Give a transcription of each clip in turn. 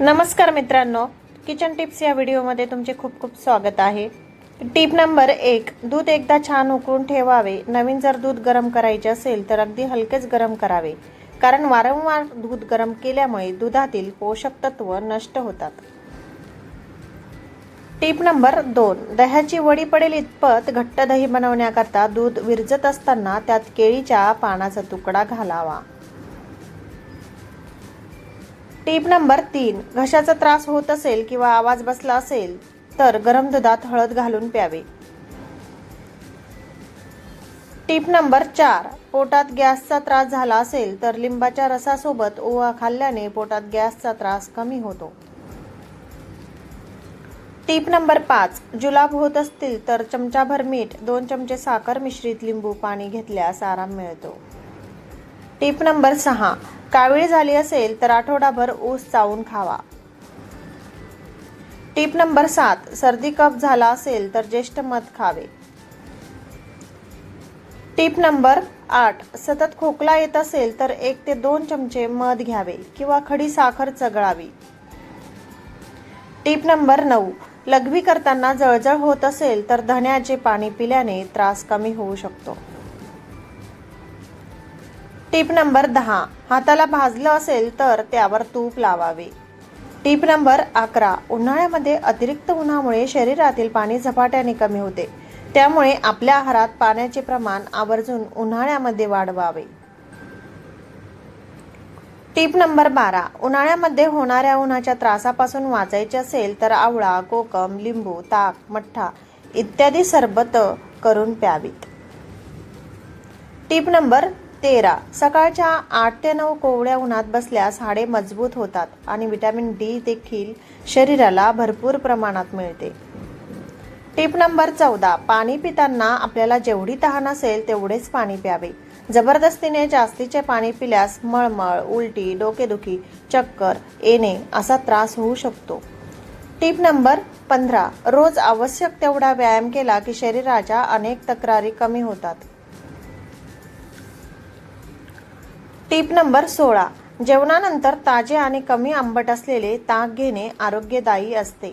नमस्कार मित्रांनो. Kitchen tips या व्हिडिओमध्ये तुमचे खूप खूप स्वागत आहे. टिप नंबर एक दूध एकदा छान उकळून ठेवावे. नवीन जर दूध गरम करायचे असेल तर अगदी हलकेच गरम करावे. कारण वारंवार दूध गरम केल्यामुळे दुधातील पोषक तत्व नष्ट होतात. टीप नंबर दोन दह्याची वडी पडेल इतपत घट्ट दही बनवण्याकरता दूध विरजत असताना त्यात केळीच्या पानाचा तुकडा घालावा. टीप नंबर तीन घशाचा त्रास होत असेल किंवा आवाज बसला असेल तर गरम दुधात हळद घालून प्यावे. टीप नंबर चार पोटात गॅसचा त्रास झाला असेल तर लिंबाच्या रसासोबत ओवा खाल्ल्याने पोटात गॅसचा त्रास कमी होतो. टीप नंबर पाच जुलाब होत असतील तर चमचाभर मीठ दोन चमचे साखर मिश्रित लिंबू पाणी घेतल्यास आराम मिळतो. टीप नंबर सहा. कावीळ झाली असेल तर आठवडाभर ऊस चावून खावा. टीप नंबर सात. सर्दी कफ झाला असेल तर ज्येष्ठ मध खावे. टीप नंबर आठ. सतत खोकला येत असेल तर एक ते दोन चमचे मध घ्यावे किंवा खडी साखर चगळावी. टीप नंबर नऊ. लघवी करताना जळजळ होत असेल तर धण्याचे पाणी पिल्याने त्रास कमी होऊ शकतो. टीप नंबर दहा. हाताला भाजलं असेल तर त्यावर तूप लावावे. टीप नंबर अकरा. उन्हाळ्यामध्ये अतिरिक्त उन्हामुळे शरीरातील पाणी झपाट्याने कमी होते. त्यामुळे आपल्या आहारात पाण्याचे प्रमाण आवर्जून उन्हाळ्यामध्ये वाढवावे. टीप नंबर बारा. उन्हाळ्यामध्ये होणाऱ्या उन्हाच्या त्रासापासून वाचायचे असेल तर आवळा कोकम लिंबू ताक मठ्ठा इत्यादी सरबत करून प्यावीत. टीप नंबर तेरा. सकाळच्या आठ ते नऊ कोवळ्या उन्हात बसल्यास हाडे मजबूत होतात आणि विटॅमिन डी देखील शरीराला भरपूर प्रमाणात मिळते. टीप नंबर चौदा. पाणी पिताना आपल्याला जेवढी तहान असेल तेवढेच पाणी प्यावे. जबरदस्तीने जास्तीचे पाणी पिल्यास मळमळ उलटी डोकेदुखी चक्कर येणे असा त्रास होऊ शकतो. टीप नंबर पंधरा. रोज आवश्यक तेवढा व्यायाम केला की शरीराच्या अनेक तक्रारी कमी होतात. टीप नंबर सोळा. जेवणानंतर ताजे आणि कमी आंबट असलेले ताक घेणे आरोग्यदायी असते.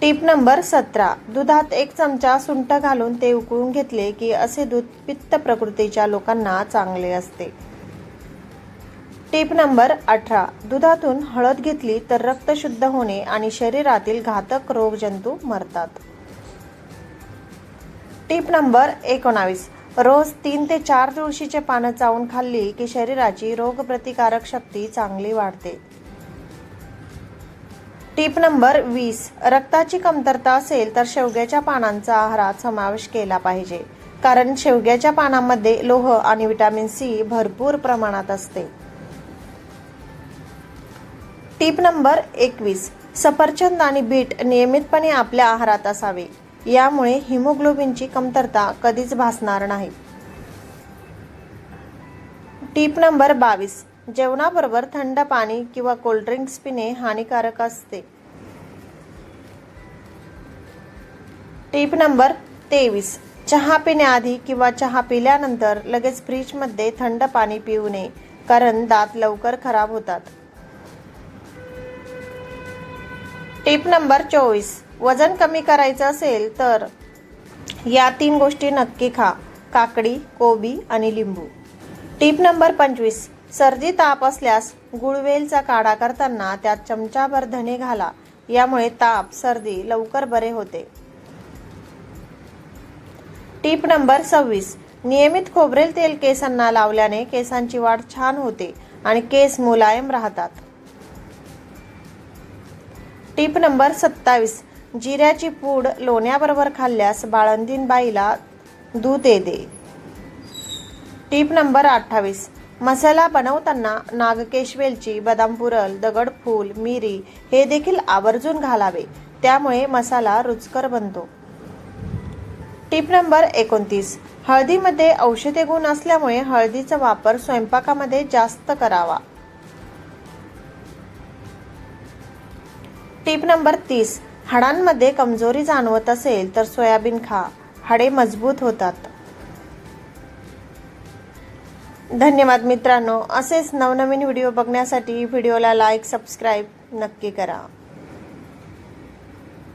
टीप नंबर सतरा. दुधात एक चमचा सुंठ घालून ते उकळून घेतले की असे दूध पित्त प्रकृतीच्या लोकांना चांगले असते. टीप नंबर अठरा. दुधातून हळद घेतली तर रक्त शुद्ध होणे आणि शरीरातील घातक रोगजंतू मरतात. टीप नंबर एकोणावीस. रोज तीन ते चार तुळशीचे पानं चावून खाल्ली की शरीराची रोगप्रतिकारक शक्ती चांगली वाढते. टीप नंबर वीस. रक्ताची कमतरता असेल तर शेवग्याच्या पानांचा आहारात समावेश केला पाहिजे. कारण शेवग्याच्या पानांमध्ये लोह आणि विटॅमिन सी भरपूर प्रमाणात असते. टीप नंबर एकवीस. सफरचंद आणि बीट नियमितपणे आपल्या आहारात असावे. यामुळे हिमोग्लोबिनची कमतरता कधीच भासणार नाही. टीप नंबर बावीस. जेवणाबरोबर थंड पाणी किंवा कोल्ड्रिंक्स पिणे हानिकारक असते. टीप नंबर तेवीस. चहा पिण्याआधी किंवा चहा पिल्यानंतर लगेच फ्रीजमध्ये थंड पाणी पिऊ नये कारण दात लवकर खराब होतात. टीप नंबर चोवीस. वजन कमी करायचं असेल तर या तीन गोष्टी नक्की खा. काकडी कोबी आणि लिंबू. टीप नंबर पंचवीस. सर्दी ताप असल्यास गुळवेलचा काढा करताना त्यात चमचाभर धणे घाला. यामुळे ताप सर्दी लवकर बरे होते. टीप नंबर सव्वीस. नियमित खोबरेल तेल केसांना लावल्याने केसांची वाढ छान होते आणि केस मुलायम राहतात. टीप नंबर सत्तावीस. जिऱ्याची पूड लोण्याबरोबर खाल्ल्यास बाळंदीन बाईला दूध येते टीप नंबर अठ्ठावीस. मसाला बनवताना नागकेशवेलची बदाम पुरल दगडफूल मिरी हे देखील आवर्जून घालावे. त्यामुळे मसाला रुचकर बनतो. टीप नंबर एकोणतीस. हळदीमध्ये औषधी गुण असल्यामुळे हळदीचा वापर स्वयंपाकामध्ये जास्त करावा. टीप नंबर तीस. हाडांमध्ये कमजोरी जाणवत असेल तर सोयाबीन खा. हाडे मजबूत होतात. धन्यवाद मित्रांनो. असेच नवनवीन व्हिडिओ बघण्यासाठी व्हिडिओला लाईक सबस्क्राईब नक्की करा.